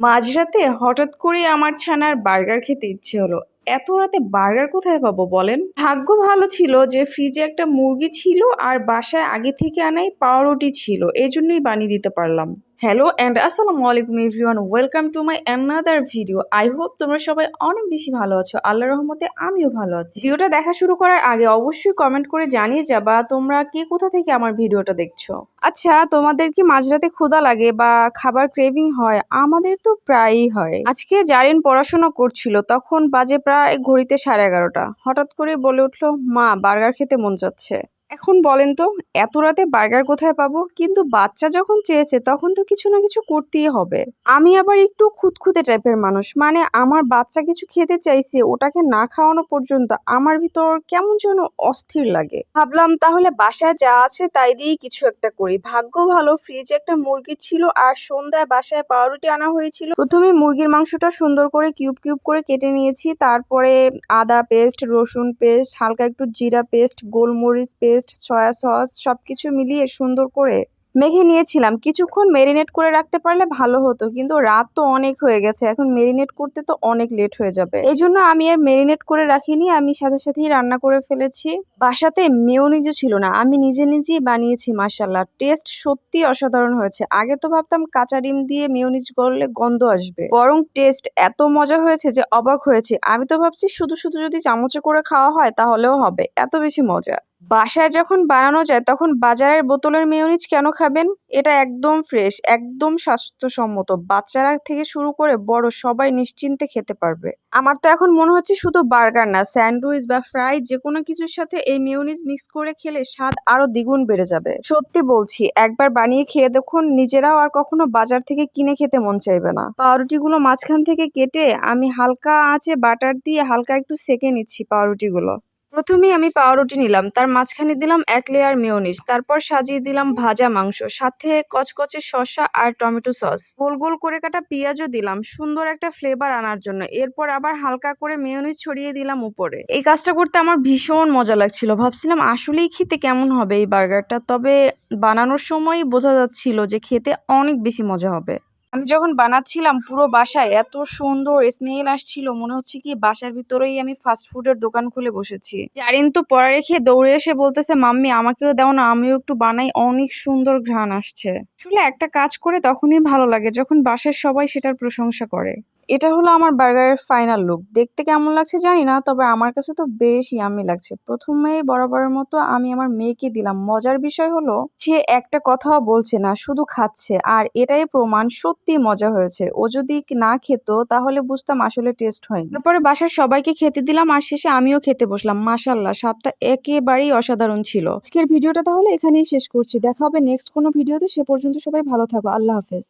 মাঝরাতে হঠাৎ করে আমার ছানার বার্গার খেতে ইচ্ছে হলো। এত রাতে বার্গার কোথায় পাবো বলেন? ভাগ্য ভালো ছিল যে ফ্রিজে একটা মুরগি ছিল আর বাসায় আগে থেকে আনাই পাউরুটি ছিল এই জন্যই বানিয়ে দিতে পারলাম। হ্যালো অ্যান্ড আসসালামু আলাইকুম everyone welcome to my another video I hope তোমরা সবাই অনেক বেশি ভালো আছো। আল্লাহ রহমতে আমিও ভালো আছি। ভিডিওটা দেখা শুরু করার আগে অবশ্যই কমেন্ট করে জানিয়ে যাবা তোমরা কে কোথা থেকে আমার ভিডিওটা দেখছ। আচ্ছা তোমাদের কি মাঝরাতে ক্ষুধা লাগে বা খাবার ক্রেভিং হয়? আমাদের তো প্রায়ই হয়। আজকে জারিন পড়াশোনা করছিল, তখন বাজে প্রায় ঘড়িতে সাড়ে এগারোটা। হঠাৎ করে বলে উঠল, মা, বার্গার খেতে মন যাচ্ছে। এখন বলেন তো, এত রাতে বার্গার কোথায় পাবো? কিন্তু বাচ্চা যখন চেয়েছে, তখন তো কিছু না কিছু করতেই হবে। আমি আবার একটু খুঁতখুঁতে টাইপের মানুষ। মানে আমার বাচ্চা কিছু খেতে চাইছে, ওটাকে না খাওয়ানো পর্যন্ত আমার ভিতর কেমন যেন অস্থির লাগে। ভাবলাম তাহলে বাসায় যা আছে তাই দিয়েই কিছু একটা করি। ভাগ্য ভালো ফ্রিজে একটা মুরগি ছিল আর সন্ধ্যায় বাসায় পাউরুটি আনা হয়েছিল। প্রথমে মুরগির মাংসটা সুন্দর করে কিউব কিউব করে কেটে নিয়েছি। তারপরে আদা পেস্ট, রসুন পেস্ট, হালকা একটু জিরা পেস্ট, গোলমরিচ পেস্ট সয়া সস, সবকিছু মিলিয়ে সুন্দর করে মেখে নিয়েছিলাম। কিছুক্ষণ মেরিনেট করে রাখতে পারলে ভালো হতো, কিন্তু রাত তো অনেক হয়ে গেছে। এখন মেরিনেট করতে তো অনেক লেট হয়ে যাবে। এই জন্য আমি আর মেরিনেট করে রাখিনি, আমি সাথে সাথেই রান্না করে ফেলেছি। বাসাতে মেয়োনিজও ছিল না, আমি নিজে নিজেই বানিয়েছি মাসাল্লাহ টেস্ট সত্যি অসাধারণ হয়েছে। আগে তো ভাবতাম কাঁচা ডিম দিয়ে মেয়োনিজ করলে গন্ধ আসবে। বরং টেস্ট এত মজা হয়েছে যে অবাক হয়েছে। আমি তো ভাবছি শুধু শুধু যদি চামচে করে খাওয়া হয় তাহলেও হবে, এত বেশি মজা। বাসায় যখন বানানো যায়, তখন বাজারের বোতলের মেয়োনিজ কেন খাবেন? এটা একদম ফ্রেশ একদম স্বাস্থ্যসম্মত। বাচ্চারা থেকে শুরু করে বড় সবাই নিশ্চিন্তে খেতে পারবে। আমার তো এখন মনে হচ্ছে শুধু বার্গার না, স্যান্ডউইচ বা ফ্রাই যে কোনো কিছুর সাথে এই মেয়োনিজ মিক্স করে খেলে স্বাদ আরও দ্বিগুণ বেড়ে যাবে। সত্যি বলছি, একবার বানিয়ে খেয়ে দেখুন, নিজেরাও আর কখনো বাজার থেকে কিনে খেতে মন চাইবে না। পাউরুটিগুলো মাঝখান থেকে কেটে আমি হালকা আঁচে বাটার দিয়ে হালকা একটু সেকে নিচ্ছি পাউরুটিগুলো। প্রথমেই আমি পাউরুটি নিলাম, তার মাঝখানে দিলাম এক লেয়ার মেয়োনিজ তারপর সাজিয়ে দিলাম ভাজা মাংস, সাথে কচকচে শসা আর টমেটো সস। গোল গোল করে কাটা পেঁয়াজও দিলাম, সুন্দর একটা ফ্লেভার আনার জন্য। এরপর আবার হালকা করে মেয়োনিজ ছড়িয়ে দিলাম উপরে। এই কাজটা করতে আমার ভীষণ মজা লাগছিল। ভাবছিলাম আসলেই খেতে কেমন হবে এই বার্গারটা তবে বানানোর সময় বোঝা যাচ্ছিল যে খেতে অনেক বেশি মজা হবে। আমি যখন বানাচ্ছিলাম পুরো বাসায়, এত সুন্দর স্মেল আসছিল, মনে হচ্ছে কি বাসার ভিতরেই আমি ফাস্ট ফুডের দোকান খুলে বসেছি। জারিন তো পড়া রেখে দৌড়ে এসে বলতেছে, মাম্মি, আমাকেও দাও না, আমিও একটু বানাই। অনেক সুন্দর ঘ্রাণ আসছে। আসলে একটা কাজ করে তখনই ভালো লাগে, যখন বাসার সবাই সেটার প্রশংসা করে। এটা হলো আমার বার্গারের ফাইনাল লুক দেখতে কেমন লাগছে জানি না, তবে আমার কাছে তো বেশ ইয়ামি লাগছে। প্রথমে বরাবরের মতো আমি আমার মেয়েকে দিলাম। মজার বিষয় হলো, সে একটা কথাও বলছে না, শুধু খাচ্ছে। আর এটাই প্রমাণ সত্যি মজা হয়েছে। ও যদি না খেত, তাহলে বুঝতাম আসলে টেস্ট হয়নি। তারপরে বাসার সবাইকে খেতে দিলাম, আর শেষে আমিও খেতে বসলাম। মাসাল্লাহ স্বাদটা একেবারেই অসাধারণ ছিল। আজকের ভিডিওটা তাহলে এখানেই শেষ করছি। দেখা হবে নেক্সট কোনো ভিডিওতে। সে পর্যন্ত সবাই ভালো থাকো। আল্লাহ হাফেজ।